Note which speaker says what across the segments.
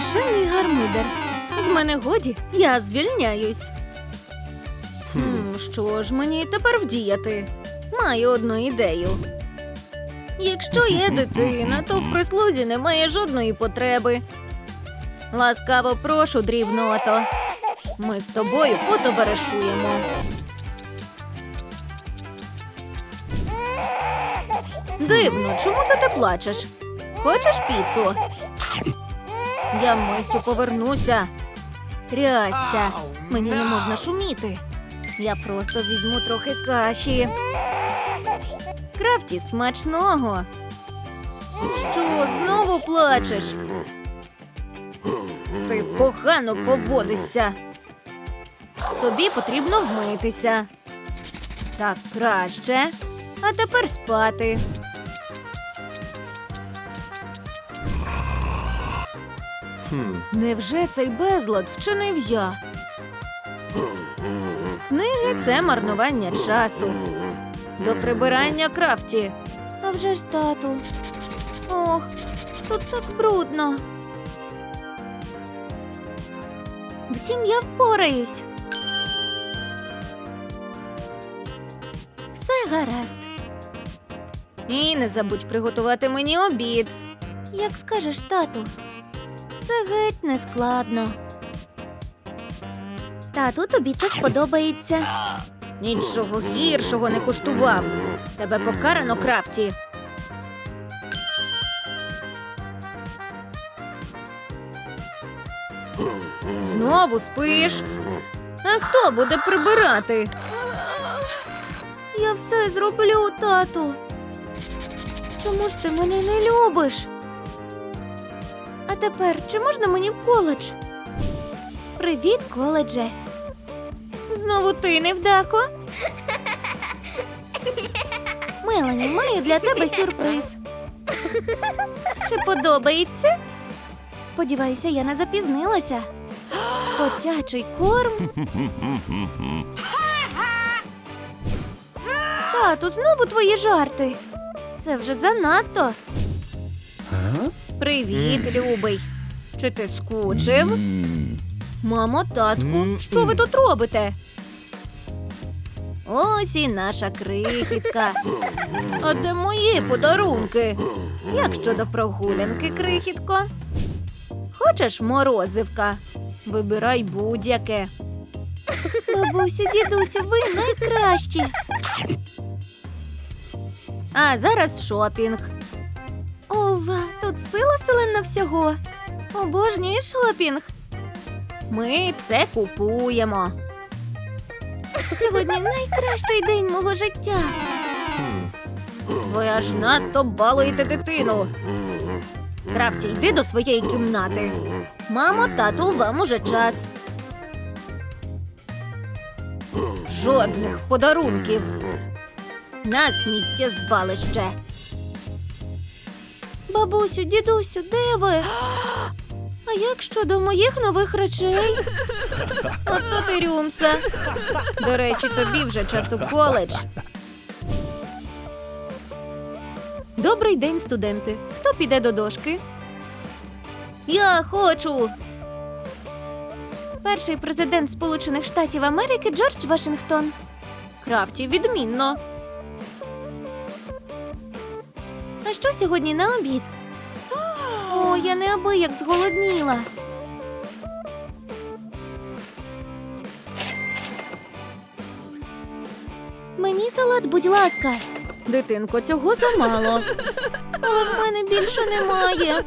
Speaker 1: страшенний гармидер. З мене годі, я звільняюсь. Хм, що ж мені тепер вдіяти? Маю одну ідею. Якщо є дитина, то в прислузі немає жодної потреби. Ласкаво прошу, дрібното. Ми з тобою потоваришуємо. Дивно, чому це ти плачеш? Хочеш піцу? Я миттю повернуся. Трясця, мені не можна шуміти. Я просто візьму трохи каші. Крафті смачного. Що, знову плачеш? Ти погано поводишся. Тобі потрібно вмитися. Так краще. А тепер спати. Невже цей безлад вчинив я? Книги це марнування часу. До прибирання крафті. А вже ж тату. Ох, тут так брудно. Втім, я впораюсь. Все гаразд. І не забудь приготувати мені обід. Як скажеш, тату. Це геть не складно. Тату, тобі це сподобається. Нічого гіршого не куштував. Тебе покарано крафті. Знову спиш. А хто буде прибирати? Я все зроблю, тату. Чому ж ти мене не любиш? Тепер чи можна мені в коледж? Привіт, коледже. Знову ти невдако? Мелані, маю для тебе сюрприз. Чи подобається? Сподіваюся, я не запізнилася. Котячий корм. Тату, знову твої жарти. Це вже занадто. Привіт, любий. Чи ти скучив? Мамо, татку, що ви тут робите? Ось і наша крихітка. А де мої подарунки? Як щодо прогулянки, крихітко? Хочеш морозивка? Вибирай будь-яке. Бабусю, дідусю, ви найкращі. А зараз шопінг. Ова, тут сила селена всього. Обожнюю шопінг. Ми це купуємо. Сьогодні найкращий день мого життя. Ви аж надто балуєте дитину. Крафті, йди до своєї кімнати. Мамо, тату, вам уже час. Жодних подарунків. На сміттєзвалище. Бабусю, дідусю, де ви? А як щодо моїх нових речей? Ото ти рюмса. До речі, тобі вже час у коледж. Добрий день, студенти. Хто піде до дошки? Я хочу. Перший президент Сполучених Штатів Америки Джордж Вашингтон. Крафті відмінно. Що сьогодні на обід? О, я неабияк зголодніла. Мені салат, будь ласка. Дитинко, цього замало. Але в мене більше немає.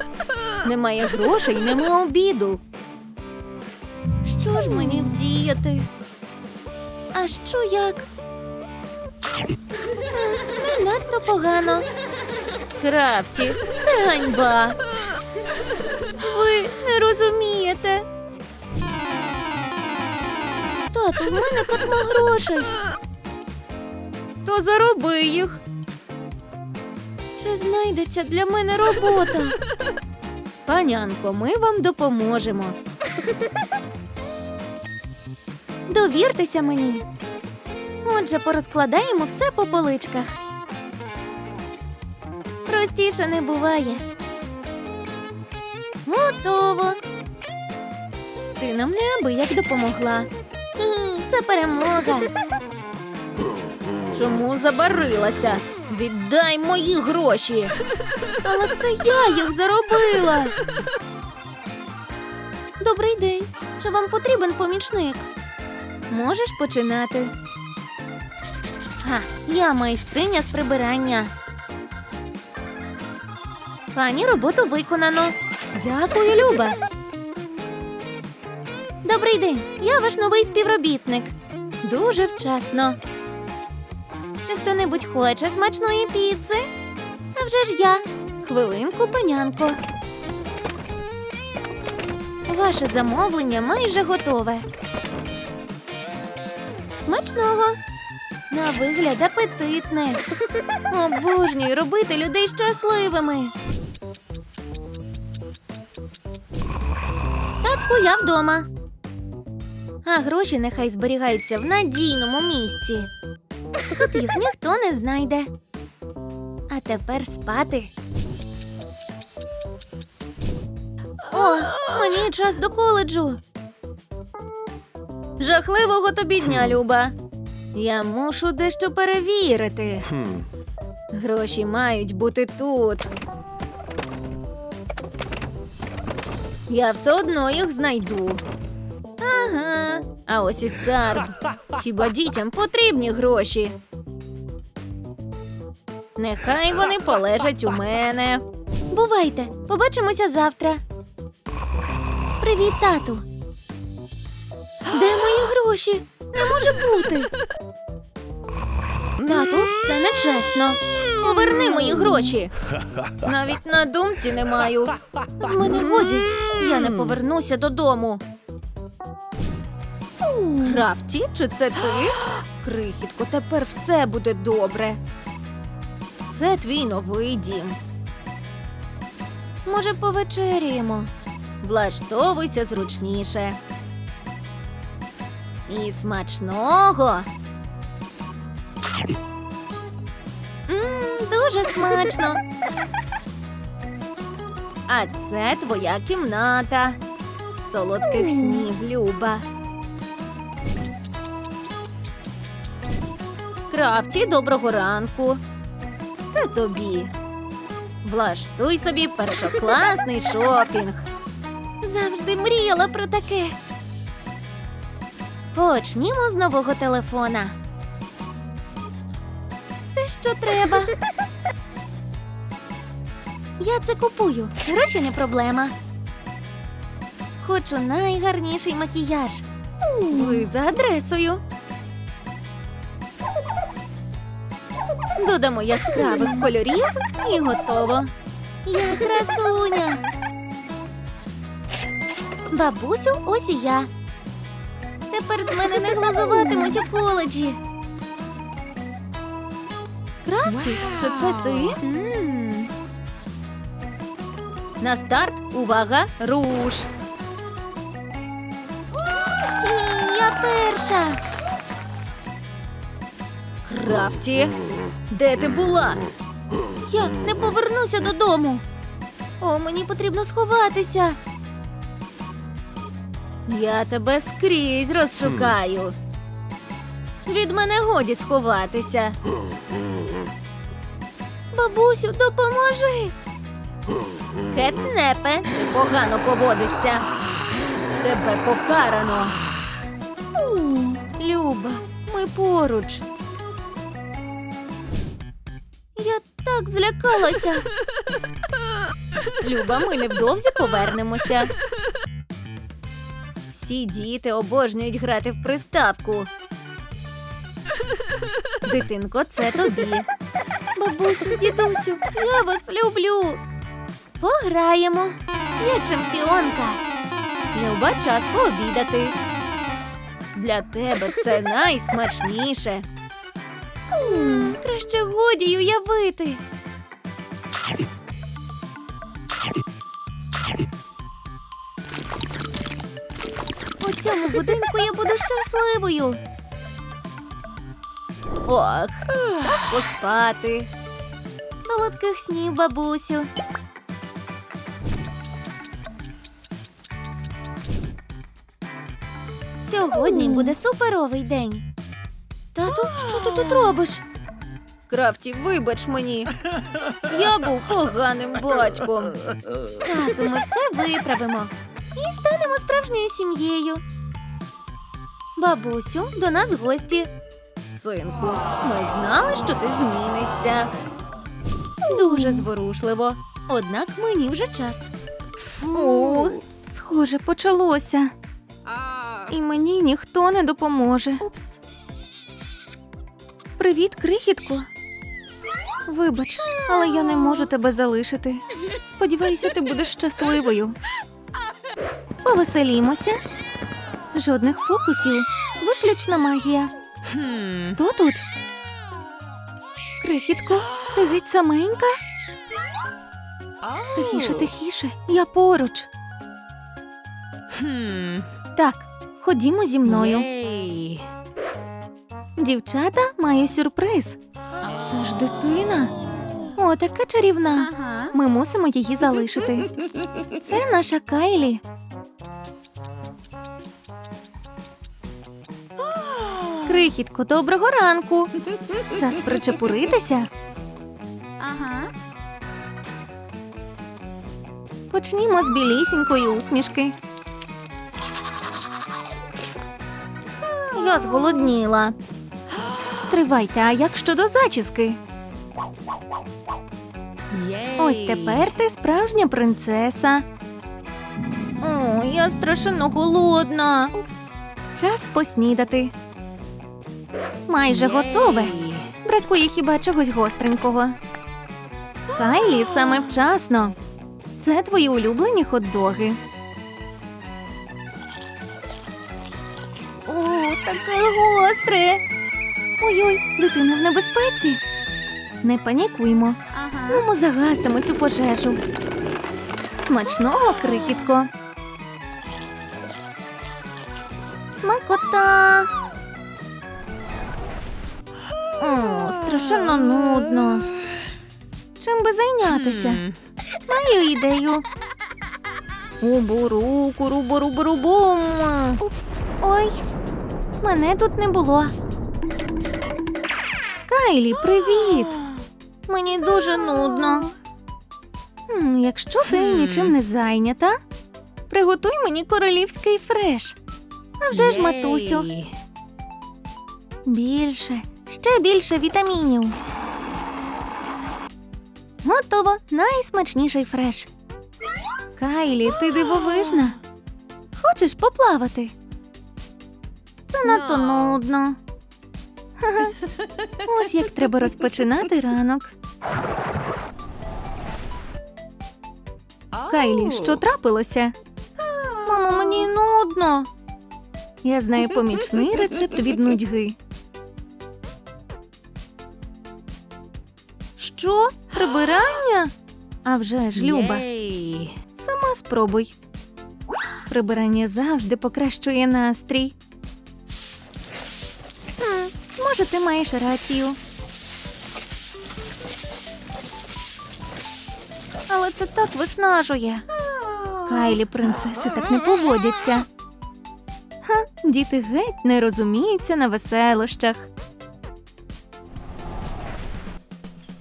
Speaker 1: Немає грошей, нема обіду. Що ж мені вдіяти? А що як? Не надто погано. Крафті, це ганьба. Ви не розумієте. Тату, в мене потьма грошей. То зароби їх. Чи знайдеться для мене робота? Панянко, ми вам допоможемо. Довіртеся мені. Отже, порозкладаємо все по поличках. Простіше не буває. Готово. Ти нам неабияк допомогла. Це перемога. Чому забарилася? Віддай мої гроші. Але це я їх заробила. Добрий день. Чи вам потрібен помічник? Можеш починати. Ха, я майстриня з прибирання. Пані, роботу виконано. Дякую, Люба. Добрий день. Я ваш новий співробітник. Дуже вчасно. Чи хто-небудь хоче смачної піци? А вже ж я. Хвилинку, панянко. Ваше замовлення майже готове. Смачного. На вигляд апетитне. Обожнюю робити людей щасливими. Татку, я вдома. А гроші нехай зберігаються в надійному місці. Тут їх ніхто не знайде. А тепер спати. О, мені час до коледжу. Жахливого тобі дня, Люба. Я мушу дещо перевірити. Гроші мають бути тут. Я все одно їх знайду. Ага, а ось і скарб. Хіба дітям потрібні гроші? Нехай вони полежать у мене. Бувайте, побачимося завтра. Привіт, тату. Де мої гроші? Не може бути. Тату, це нечесно. Поверни мої гроші. Навіть на думці не маю. З мене годі. Я не повернуся додому. Крафті, чи це ти? Крихітко, тепер все буде добре. Це твій новий дім. Може, повечеряємо? Влаштовуйся зручніше. І смачного. М, дуже смачно. А це твоя кімната. Солодких снів, Люба. Крафті, доброго ранку. Це тобі. Влаштуй собі першокласний шопінг. Завжди мріяла про таке. Почнімо з нового телефона. Те, що треба. Я це купую. Гроші не проблема. Хочу найгарніший макіяж. Ви за адресою. Додамо яскравих кольорів і готово. Я красуня. Бабусю, ось і я. Тепер з мене не глузуватимуть у коледжі. Крафті, чи це ти? На старт, увага, руш. І я перша. Крафті, де ти була? Я не повернуся додому. О, мені потрібно сховатися. Я тебе скрізь розшукаю. Від мене годі сховатися. Бабусю, допоможи. Кетнепе, погано поводишся. Тебе покарано. Люба, ми поруч. Я так злякалася. Люба, ми невдовзі повернемося. Всі діти обожнюють грати в приставку. Дитинко, це тобі. Бабусю, дідусю, я вас люблю. Пограємо. Я чемпіонка. Люба час пообідати. Для тебе це найсмачніше. М, Краще годі й уявити. У цьому будинку я буду щасливою. Ох, час поспати. Солодких снів, бабусю. Сьогодні буде суперовий день. Тату, що ти тут робиш? Крафті, вибач мені. Я був поганим батьком. Тату, ми все виправимо і станемо справжньою сім'єю. Бабусю, до нас гості. Синку, ми знали, що ти змінишся. Дуже зворушливо. Однак мені вже час. Фу, схоже, почалося. І мені ніхто не допоможе. Упс. Привіт, крихітко. Вибач, але я не можу тебе залишити. Сподіваюся, ти будеш щасливою. Повеселімося. Жодних фокусів, виключна магія. Хто тут? Крихітко, ти геть саменька? Тихіше, тихіше, я поруч. Так, ходімо зі мною. Дівчата, маю сюрприз. Це ж дитина. О, така чарівна. Ми мусимо її залишити. Це наша Кайлі. Крихітко, доброго ранку. Час причепуритися.
Speaker 2: Ага.
Speaker 1: Почнімо з білісінької усмішки. Я зголодніла. Стривайте, а як щодо зачіски? Ось тепер ти справжня принцеса. О, я страшенно голодна. Упс. Час поснідати. Майже готове. Бракує хіба чогось гостренького. Кайлі саме вчасно. Це твої улюблені хот-доги. Таке гостре. Ой-ой, дитина в небезпеці. Не панікуймо.
Speaker 2: Ага.
Speaker 1: Ну, ми загасимо цю пожежу. Смачного крихітко. Смакота. О, страшенно нудно. Чим би зайнятися? Маю ідею. Убуру, куру, буру, бум. Упс. Ой, мене тут не було. Кайлі, привіт. Мені дуже нудно. Якщо ти нічим не зайнята, приготуй мені королівський фреш. А вже ж, матусю, більше, ще більше вітамінів. Готово, найсмачніший фреш. Кайлі, ти дивовижна. Хочеш поплавати? Це надто
Speaker 2: No.
Speaker 1: нудно. Ось як треба розпочинати ранок. Кайлі, що трапилося? Мамо, мені нудно. Я знаю помічний рецепт від нудьги. Що? Прибирання? А вже ж, Люба, сама спробуй. Прибирання завжди покращує настрій. Ти маєш рацію. Але це так виснажує. Кайлі принцеси так не поводяться. Ха, діти геть не розуміються на веселощах.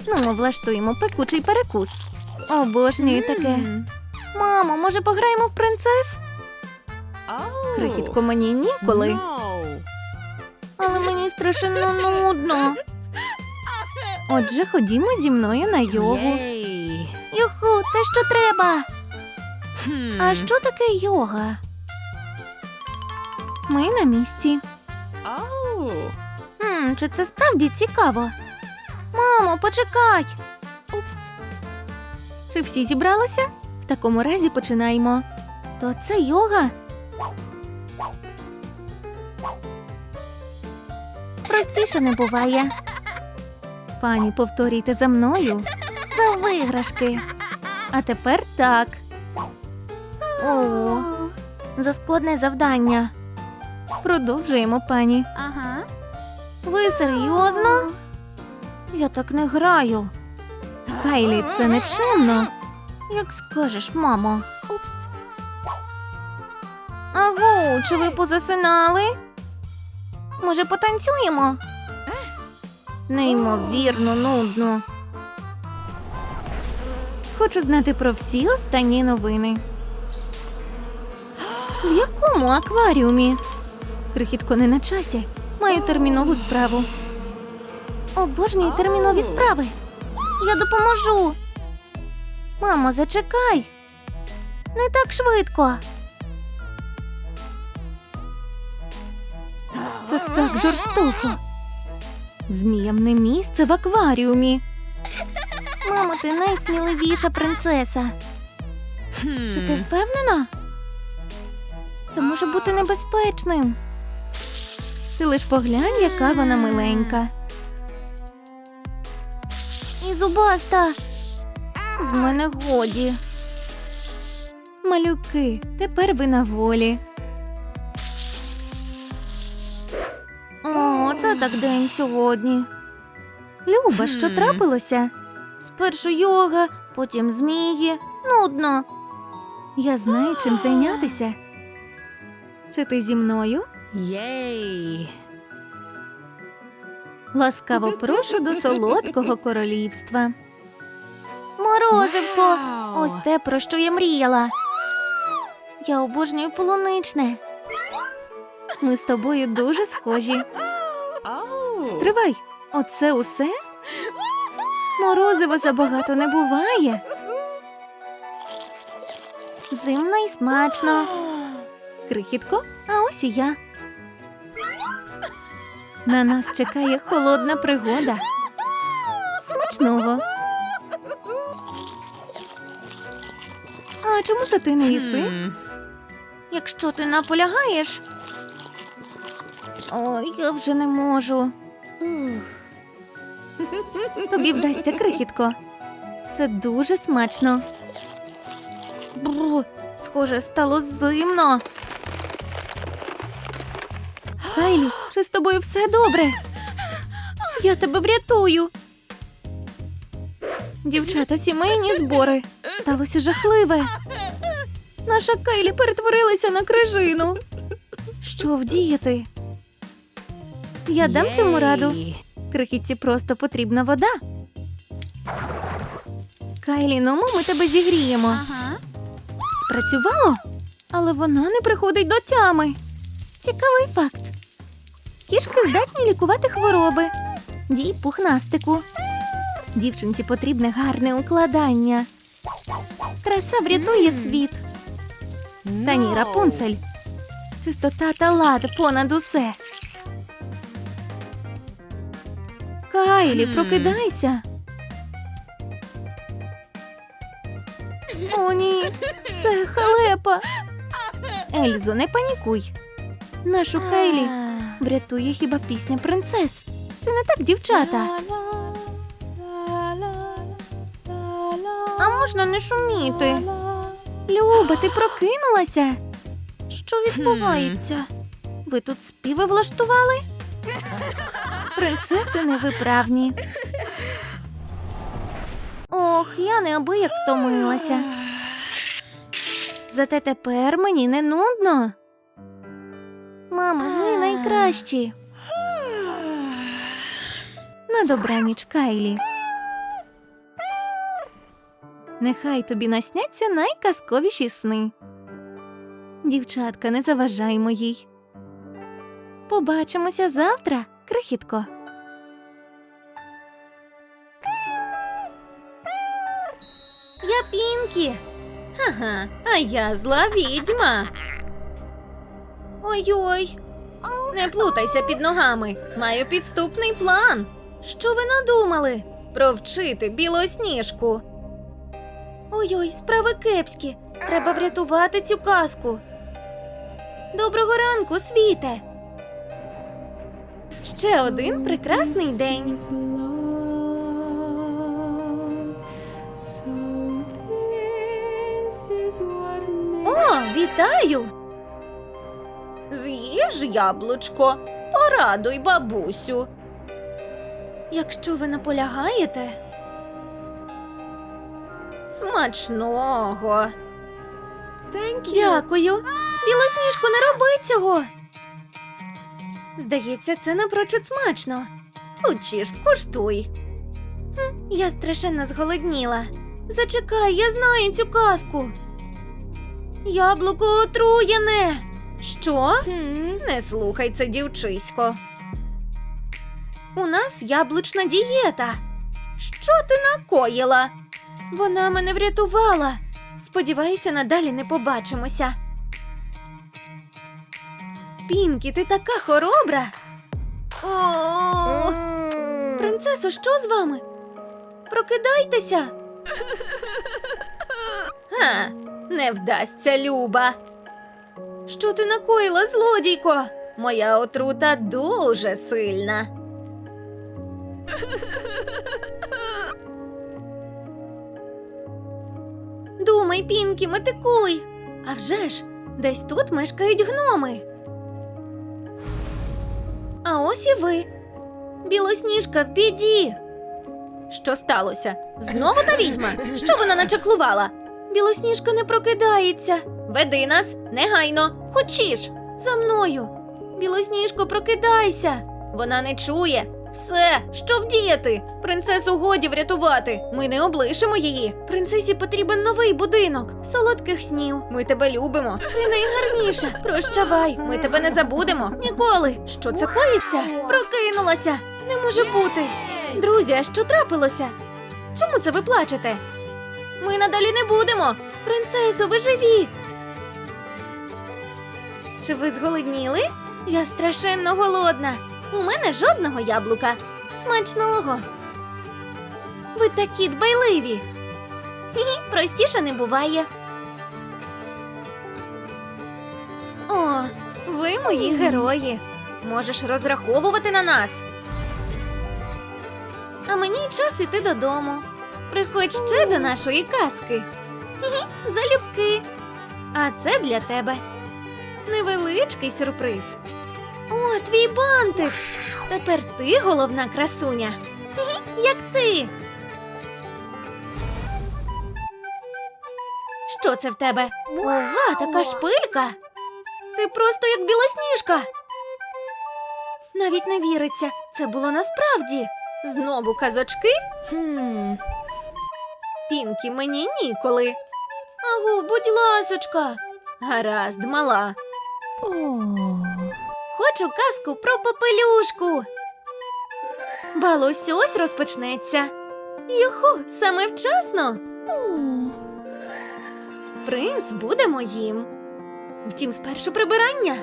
Speaker 1: Ну, ми влаштуємо пекучий перекус. Обожнюю таке. Мамо, може пограємо в принцес? Крихітко, мені ніколи. Але мені страшенно нудно. Отже, ходімо зі мною на йогу. Юху, те, що треба. А що таке йога? Ми на місці. Хм, чи це справді цікаво? Мамо, почекай. Упс. Чи всі зібралися? В такому разі починаємо. То це йога. Простіше не буває. Пані, повторюйте за мною. За виграшки. А тепер так. О, за складне завдання. Продовжуємо, пані.
Speaker 2: Ага.
Speaker 1: Ви серйозно? Я так не граю. Кайлі, це нечемно. Як скажеш, мамо.
Speaker 2: Упс.
Speaker 1: Агу, чи ви позасинали? Може, потанцюємо? Неймовірно, нудно. Хочу знати про всі останні новини. В якому акваріумі? Крихітко не на часі. Маю термінову справу. Обожнюю термінові справи. Я допоможу. Мамо, зачекай. Не так швидко. Це так жорстоко. Зміям не місце в акваріумі. Мамо, ти найсміливіша принцеса. Чи ти впевнена? Це може бути небезпечним. Ти лиш поглянь, яка вона миленька. І зубаста. З мене годі. Малюки, тепер ви на волі. Так день сьогодні. Люба, що
Speaker 2: Хм.
Speaker 1: трапилося? Спершу йога, потім змії. Нудно. Я знаю, чим зайнятися. Чи ти зі мною?
Speaker 2: Єй.
Speaker 1: Ласкаво прошу до солодкого королівства. Морозивко!
Speaker 2: Вау.
Speaker 1: Ось те, про що я мріяла. Я обожнюю полуничне. Ми з тобою дуже схожі.
Speaker 2: Оу.
Speaker 1: Стривай, оце усе? Морозива забагато не буває. Зимно і смачно. Крихітко, а ось і я. На нас чекає холодна пригода. Смачного. А чому це ти не їси? Якщо ти наполягаєш. Ой, я вже не можу. Тобі вдасться крихітко. Це дуже смачно. Бру, схоже, стало зимно. Кайлі, чи з тобою все добре? Я тебе врятую. Дівчата, сімейні збори. Сталося жахливе. Наша Кайлі перетворилася на крижину. Що вдіяти? Я дам цьому раду. Крихітці просто потрібна вода. Кайлі, ну ми тебе зігріємо. Спрацювало, але вона не приходить до тями. Цікавий факт. Кішки здатні лікувати хвороби. Дій пухнастику. Дівчинці потрібне гарне укладання. Краса врятує світ. Та ні,
Speaker 2: Ну.
Speaker 1: Рапунцель. Чистота та лад понад усе. Кайлі, прокидайся. О, ні, все халепа. Ельзо, не панікуй. Нашу Кайлі врятує хіба пісня принцес. Чи не так, дівчата? А можна не шуміти? Люба, ти прокинулася? Що відбувається? Ви тут співи влаштували? Принцеси невиправні. Ох, я неабияк втомилася. Зате тепер мені не нудно. Мама, ви найкращі. На добраніч, Кайлі. Нехай тобі насняться найказковіші сни. Дівчатка, не заважаймо їй. Побачимося завтра, крихітко. Я Пінкі. Ага, а я зла відьма. Ой-ой. Не плутайся під ногами. Маю підступний план. Що ви надумали? Провчити білосніжку. Ой-ой, справи кепські. Треба врятувати цю казку. Доброго ранку, світе. Ще один прекрасний день. О, вітаю! З'їж яблучко, порадуй бабусю. Якщо ви наполягаєте. Смачного. Дякую. Білосніжко, не роби цього. Здається, це напрочуд смачно. Хочеш, скуштуй. Хм, Я страшенно зголодніла. Зачекай, я знаю цю казку. Яблуко отруєне. Що? Не слухай це, дівчисько. У нас яблучна дієта. Що ти накоїла? Вона мене врятувала. Сподіваюся, надалі не побачимося. Пінкі, ти така хоробра. О, принцесо, що з вами? Прокидайтеся. Га, не вдасться, Люба. Що ти накоїла, злодійко? Моя отрута дуже сильна. Думай, Пінкі, метикуй. А вже ж, десь тут мешкають гноми. А ось і ви. Білосніжка в біді. Що сталося? Знову та відьма? Що вона начаклувала? Білосніжка не прокидається. Веди нас негайно, хочеш за мною. Білосніжко, прокидайся. Вона не чує. Все, що вдіяти? Принцесу годі врятувати. Ми не облишимо її. Принцесі потрібен новий будинок, солодких снів. Ми тебе любимо. Ти найгарніша. Прощавай, ми тебе не забудемо. Ніколи. Що це коїться? Прокинулася. Не може бути. Друзі, а що трапилося? Чому це ви плачете? Ми надалі не будемо. Принцесо, ви живі. Чи ви зголодніли? Я страшенно голодна. У мене жодного яблука. Смачного. Ви такі дбайливі. Хі-хі, простіше не буває. О, ви мої герої. Можеш розраховувати на нас. А мені час іти додому. Приходь ще до нашої казки. Хі-хі, залюбки. А це для тебе. Невеличкий сюрприз. О, твій бантик. Тепер ти головна красуня. Як ти. Що це в тебе? Ова, така шпилька. Ти просто як білосніжка. Навіть не віриться, це було насправді. Знову казочки?
Speaker 2: Hmm.
Speaker 1: Пінкі, мені ніколи. Агу, будь ласочка. Гаразд, мала. Хочу казку про попелюшку. Бал ось ось розпочнеться. Юху, саме вчасно. Принц буде моїм. Втім, спершу прибирання.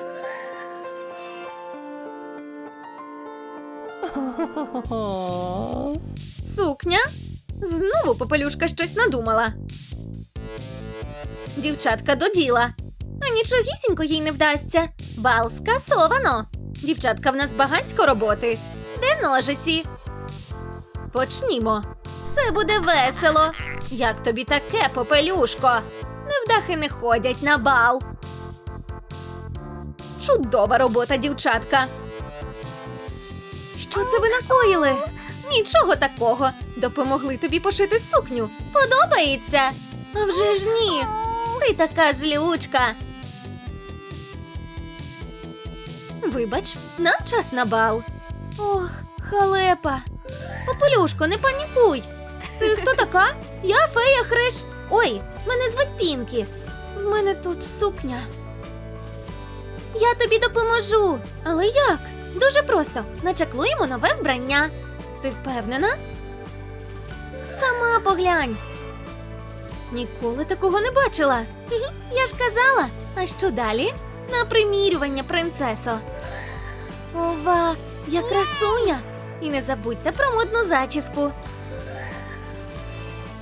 Speaker 1: Сукня? Знову попелюшка щось надумала. Дівчатка до діла. Нічогісінько їй не вдасться. Бал скасовано. Дівчатка, в нас багатько роботи. Де ножиці? Почнімо. Це буде весело. Як тобі таке, попелюшко? Невдахи не ходять на бал. Чудова робота, дівчатка. Що це ви накоїли? Нічого такого. Допомогли тобі пошити сукню. Подобається? А вже ж ні. Ти така злючка. Вибач, нам час на бал. Ох, халепа. Попелюшко, не панікуй. Ти хто така? Я фея Хриш. Ой, мене звуть Пінкі. В мене тут сукня. Я тобі допоможу. Але як? Дуже просто. Начаклуємо нове вбрання. Ти впевнена? Сама поглянь. Ніколи такого не бачила. Я ж казала. А що далі? На примірювання, принцесо. Ова, я красуня. І не забудьте про модну зачіску.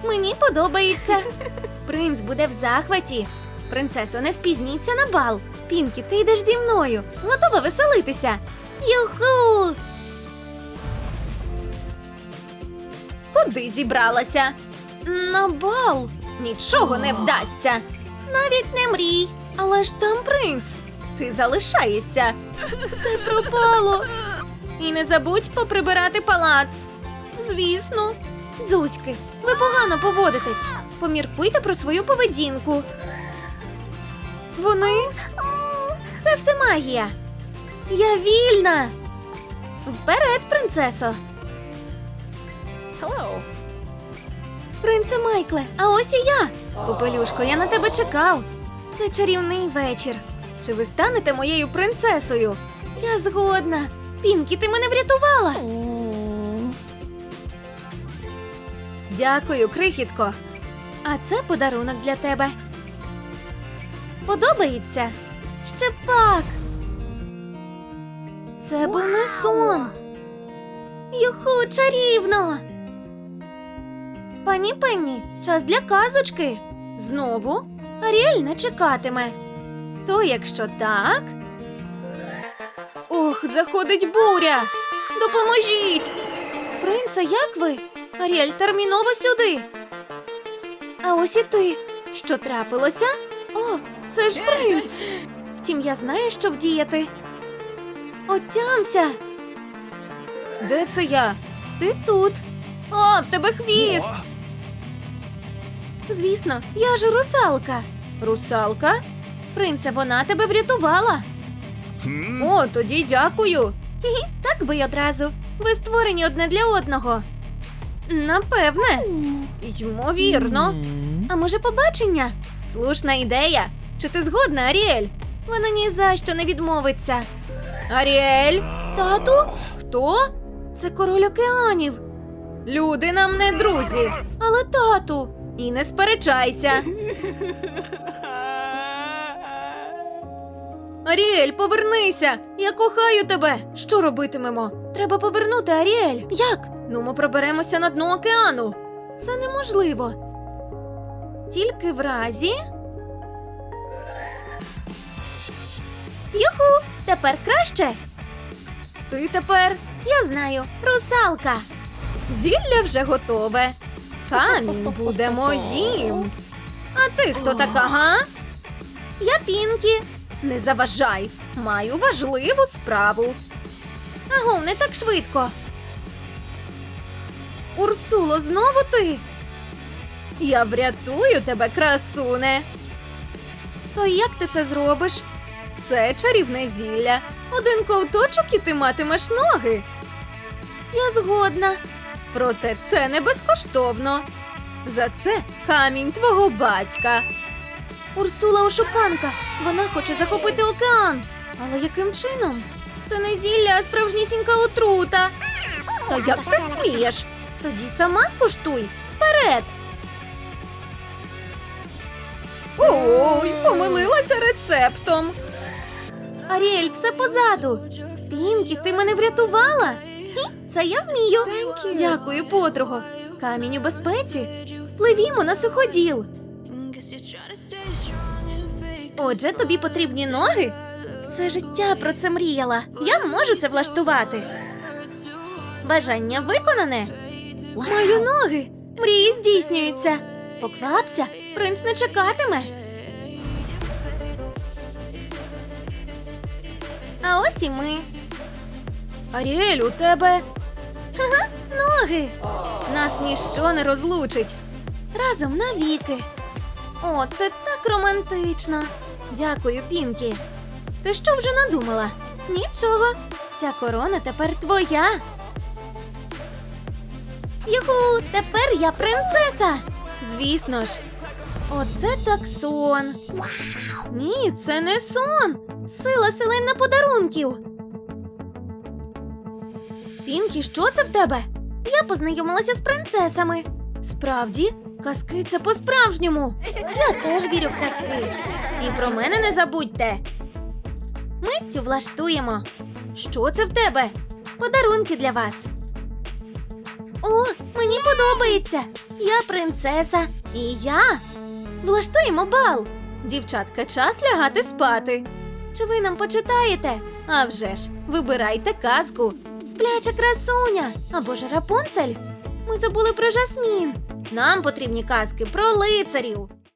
Speaker 1: Мені подобається. Принц буде в захваті. Принцесо, не спізніться на бал. Пінкі, ти йдеш зі мною. Готова веселитися. Юху! Куди зібралася? На бал. Нічого не вдасться. Навіть не мрій. Але ж там принц. Ти залишаєшся. Все пропало. І не забудь поприбирати палац. Звісно. Дзузьки, ви погано поводитесь. Поміркуйте про свою поведінку. Вони Це все магія. Я вільна. Вперед, принцесо.
Speaker 2: Hello.
Speaker 1: Принце Майкле, а ось і я. Попелюшко, я на тебе чекав. Це чарівний вечір. Чи ви станете моєю принцесою? Я згодна. Пінкі, ти мене врятувала. Дякую, крихітко. А це подарунок для тебе. Подобається? Ще пак. Це був не сон. Юху, чарівно. Пані Пенні, час для казочки. Знову Аріель не чекатиме. То якщо так. Ох, заходить буря. Допоможіть. Принце, як ви? Аріель, терміново сюди. А ось і ти. Що трапилося? О, це ж принц. Втім, я знаю, що вдіяти. Отямся. Де це я? Ти тут. О, в тебе хвіст. Звісно, я ж русалка. Русалка? Принце, вона тебе врятувала. О, тоді дякую. Хі-хі, так би й одразу. Ви створені одне для одного. Напевне. Ймовірно. А може, побачення? Слушна ідея. Чи ти згодна, Аріель? Вона ні за що не відмовиться. Аріель? Тату? Хто? Це король океанів. Люди нам не друзі, але тату. І не сперечайся. Аріель, повернися! Я кохаю тебе. Що робитимемо? Треба повернути Аріель. Як? Ну, ми проберемося на дно океану. Це неможливо. Тільки в разі. Юху, тепер краще. Ти тепер, я знаю, русалка. Зілля вже готове. Камінь буде моїм. А ти хто така, га? Я Пінкі. Не заважай. Маю важливу справу. Аго, не так швидко. Урсуло, знову ти? Я врятую тебе, красуне. То як ти це зробиш? Це чарівне зілля. Один ковточок і ти матимеш ноги. Я згодна. Проте це не безкоштовно. За це камінь твого батька. Урсула ошуканка. Вона хоче захопити океан. Але яким чином? Це не зілля, а справжнісінька отрута. Та як ти смієш? Тоді сама скуштуй. Вперед. Ой, помилилася рецептом. Аріель, все позаду. Пінкі, ти мене врятувала? Це я вмію. Дякую, подруго. Камінь у безпеці. Пливімо на суходіл. Отже, тобі потрібні ноги? Все життя про це мріяла. Я можу це влаштувати. Бажання виконане. Маю ноги. Мрії здійснюються. Поквапся, принц не чекатиме. А ось і ми. Аріель, у тебе. Ха-ха, ноги. Нас ніщо не розлучить. Разом навіки. О, це так романтично. Дякую, Пінкі. Ти що вже надумала? Нічого. Ця корона тепер твоя. Юху, тепер я принцеса. Звісно ж. Оце так сон. Ні, це не сон. Сила селена подарунків. Пінкі, що це в тебе? Я познайомилася з принцесами. Справді, казки це по-справжньому. Я теж вірю в казки. І про мене не забудьте. Миттю влаштуємо. Що це в тебе? Подарунки для вас. О, мені подобається. Я принцеса. І я. Влаштуємо бал. Дівчатка, час лягати спати. Чи ви нам почитаєте? А вже ж, вибирайте казку. Спляча красуня або ж Рапунцель. Ми забули про жасмін. Нам потрібні казки про лицарів.